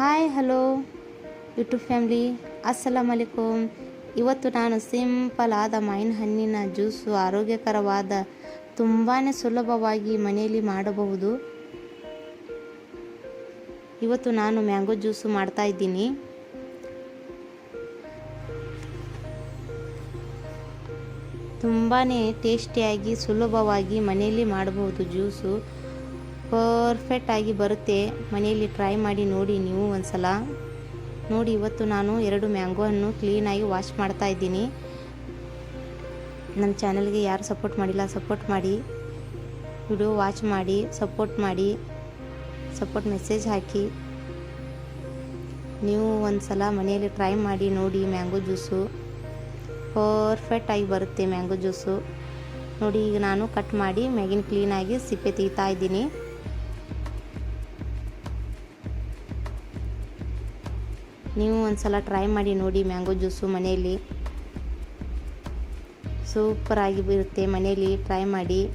Hi hello YouTube family ಅಸ್ಸಲಾಮ್ ಇವತ್ತು ನಾನು ಸಿಂಪಲ್ ಆದ ಮಾವಿನ ಹಣ್ಣಿನ ಜ್ಯೂಸು ಆರೋಗ್ಯಕರವಾದ ತುಂಬಾ ಸುಲಭವಾಗಿ ಮನೆಯಲ್ಲಿ ಮಾಡಬಹುದು. ಇವತ್ತು ನಾನು ಮ್ಯಾಂಗೋ ಜ್ಯೂಸು ಮಾಡ್ತಾ ಇದ್ದೀನಿ. ತುಂಬಾ ಟೇಸ್ಟಿಯಾಗಿ ಸುಲಭವಾಗಿ ಮನೆಯಲ್ಲಿ ಮಾಡಬಹುದು ಜ್ಯೂಸು ಪರ್ಫೆಕ್ಟಾಗಿ ಬರುತ್ತೆ. ಮನೆಯಲ್ಲಿ ಟ್ರೈ ಮಾಡಿ ನೋಡಿ ನೀವು ಒಂದ್ಸಲ. ನೋಡಿ, ಇವತ್ತು ನಾನು ಎರಡು ಮ್ಯಾಂಗೋ ಹಣ್ಣು ಕ್ಲೀನಾಗಿ ವಾಶ್ ಮಾಡ್ತಾ ಇದ್ದೀನಿ. ನಮ್ಮ ಚಾನಲ್ಗೆ ಯಾರು ಸಪೋರ್ಟ್ ಮಾಡಿಲ್ಲ ಸಪೋರ್ಟ್ ಮಾಡಿ. ವಿಡಿಯೋ ವಾಚ್ ಮಾಡಿ ಸಪೋರ್ಟ್ ಮಾಡಿ. ಸಪೋರ್ಟ್ ಮೆಸೇಜ್ ಹಾಕಿ. ನೀವು ಒಂದು ಸಲ ಮನೆಯಲ್ಲಿ ಟ್ರೈ ಮಾಡಿ ನೋಡಿ ಮ್ಯಾಂಗೋ ಜ್ಯೂಸು ಪರ್ಫೆಕ್ಟಾಗಿ ಬರುತ್ತೆ ಮ್ಯಾಂಗೋ ಜ್ಯೂಸು ನೋಡಿ, ಈಗ ನಾನು ಕಟ್ ಮಾಡಿ ಮ್ಯಾಗಿನ ಕ್ಲೀನಾಗಿ ಸಿಪ್ಪೆ ತೆಗಿತಾ ಇದ್ದೀನಿ. ನೀವು ಒಂದ್ಸಲ ಟ್ರೈ ಮಾಡಿ ನೋಡಿ ಮ್ಯಾಂಗೋ ಜ್ಯೂಸು ಮನೆಯಲ್ಲಿ. ಸೂಪರಾಗಿ ಬರುತ್ತೆ ಮನೆಯಲ್ಲಿ ಟ್ರೈ ಮಾಡಿ.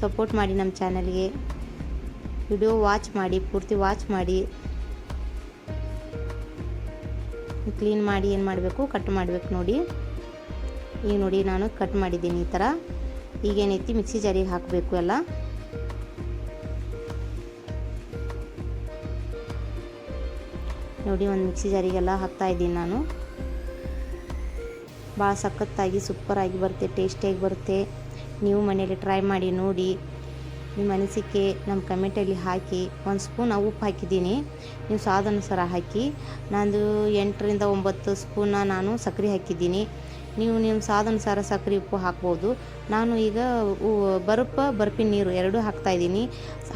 ಸಪೋರ್ಟ್ ಮಾಡಿ ನಮ್ಮ ಚಾನಲ್ಗೆ ವಿಡಿಯೋ ವಾಚ್ ಮಾಡಿ, ಪೂರ್ತಿ ವಾಚ್ ಮಾಡಿ. ಕ್ಲೀನ್ ಮಾಡಿ ಏನು ಮಾಡಬೇಕು? ಕಟ್ ಮಾಡಬೇಕು ನೋಡಿ. ಈಗ ನೋಡಿ ನಾನು ಕಟ್ ಮಾಡಿದ್ದೀನಿ ಈ ಥರ ಈಗೇನೈತಿ ಮಿಕ್ಸಿ ಜಾರಿಗೆ ಹಾಕಬೇಕು ಎಲ್ಲ. ನೋಡಿ, ಒಂದು ಮಿಕ್ಸಿ ಜಾರಿಗೆಲ್ಲ ಹಾಕ್ತಾ ಇದ್ದೀನಿ ನಾನು. ಭಾಳ ಸಖತ್ತಾಗಿ ಸೂಪರಾಗಿ ಬರುತ್ತೆ ಟೇಸ್ಟಿಯಾಗಿ ಬರುತ್ತೆ. ನೀವು ಮನೆಯಲ್ಲಿ ಟ್ರೈ ಮಾಡಿ, ನೋಡಿ. ನಿಮ್ಮ ಅನಿಸಿಕೆ ನಮ್ಮ ಕಮೆಂಟಲ್ಲಿ ಹಾಕಿ. ಒಂದು ಸ್ಪೂನ್ ಉಪ್ಪು ಹಾಕಿದ್ದೀನಿ. ನೀವು ಸ್ವಾದಾನುಸಾರ ಹಾಕಿ. ನಂದು ಎಂಟರಿಂದ ಒಂಬತ್ತು ಸ್ಪೂನ ನಾನು ಸಕ್ಕರೆ ಹಾಕಿದ್ದೀನಿ. ನೀವು ನಿಮ್ಮ ಸ್ವಾದಾನುಸಾರ ಸಕ್ಕರೆ ಉಪ್ಪು ಹಾಕ್ಬೋದು. ನಾನು ಈಗ ಬರುಪ ಬರ್ಪಿನ ನೀರು ಎರಡೂ ಹಾಕ್ತಾಯಿದ್ದೀನಿ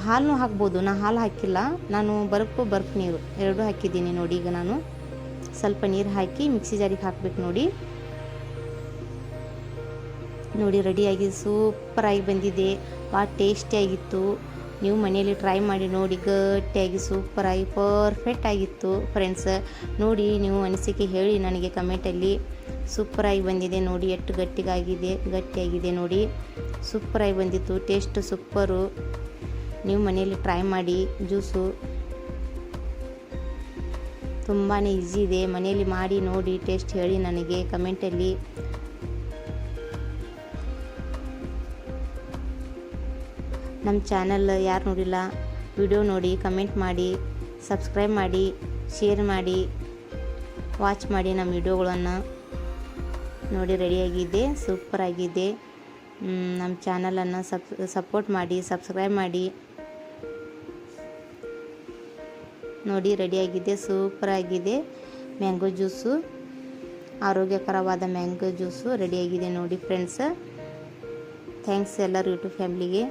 ಹಾಲು ಹಾಕ್ಬೋದು. ನಾನು ಹಾಲು ಹಾಕಿಲ್ಲ. ನಾನು ಬರುಪು ಬರ್ಫ್ ನೀರು ಎರಡೂ ಹಾಕಿದ್ದೀನಿ ನೋಡಿ ಈಗ ನಾನು. ಸ್ವಲ್ಪ ನೀರು ಹಾಕಿ ಮಿಕ್ಸಿ ಜಾರಿಗೆ ಹಾಕ್ಬೇಕು ನೋಡಿ. ನೋಡಿ ರೆಡಿಯಾಗಿ ಸೂಪರಾಗಿ ಬಂದಿದೆ. ಭಾಳ ಟೇಸ್ಟಿಯಾಗಿತ್ತು. ನೀವು ಮನೆಯಲ್ಲಿ ಟ್ರೈ ಮಾಡಿ ನೋಡಿ. ಗಟ್ಟಿಯಾಗಿ ಸೂಪರಾಗಿ ಪರ್ಫೆಕ್ಟ್ ಆಗಿತ್ತು ಫ್ರೆಂಡ್ಸ್. ನೋಡಿ ನೀವು ಅನಿಸಿಕೆ ಹೇಳಿ ನನಗೆ ಕಮೆಂಟಲ್ಲಿ. ಸೂಪರಾಗಿ ಬಂದಿದೆ ನೋಡಿ, ಎಷ್ಟು ಗಟ್ಟಿಗಾಗಿದೆ, ಗಟ್ಟಿಯಾಗಿದೆ ನೋಡಿ. ಸೂಪರಾಗಿ ಬಂದಿತ್ತು ಟೇಸ್ಟ್ ಸೂಪರು ನೀವು ಮನೆಯಲ್ಲಿ ಟ್ರೈ ಮಾಡಿ ಜ್ಯೂಸು ತುಂಬಾ ಈಸಿ ಇದೆ. ಮನೆಯಲ್ಲಿ ಮಾಡಿ, ನೋಡಿ ಟೇಸ್ಟ್ ಹೇಳಿ ನನಗೆ ಕಮೆಂಟಲ್ಲಿ ನಮ್ಮ ಚಾನಲ್ ಯಾರು ನೋಡಿಲ್ಲ ವಿಡಿಯೋ ನೋಡಿ ಕಮೆಂಟ್ ಮಾಡಿ ಸಬ್ಸ್ಕ್ರೈಬ್ ಮಾಡಿ ಶೇರ್ ಮಾಡಿ ವಾಚ್ ಮಾಡಿ ನಮ್ಮ ವಿಡಿಯೋಗಳನ್ನು ನೋಡಿ, ರೆಡಿಯಾಗಿದೆ ಸೂಪರಾಗಿದೆ ನಮ್ಮ ಚಾನಲನ್ನು ಸಬ್, ಸಪೋರ್ಟ್ ಮಾಡಿ, ಸಬ್ಸ್ಕ್ರೈಬ್ ಮಾಡಿ. ನೋಡಿ, ರೆಡಿಯಾಗಿದೆ ಸೂಪರಾಗಿದೆ ಮ್ಯಾಂಗೋ ಜ್ಯೂಸು, ಆರೋಗ್ಯಕರವಾದ ಮ್ಯಾಂಗೋ ಜ್ಯೂಸು ರೆಡಿಯಾಗಿದೆ ನೋಡಿ, ಫ್ರೆಂಡ್ಸ್. ಥ್ಯಾಂಕ್ಸ್ ಎಲ್ಲರೂ ಯೂಟ್ಯೂಬ್ ಫ್ಯಾಮ್ಲಿಗೆ.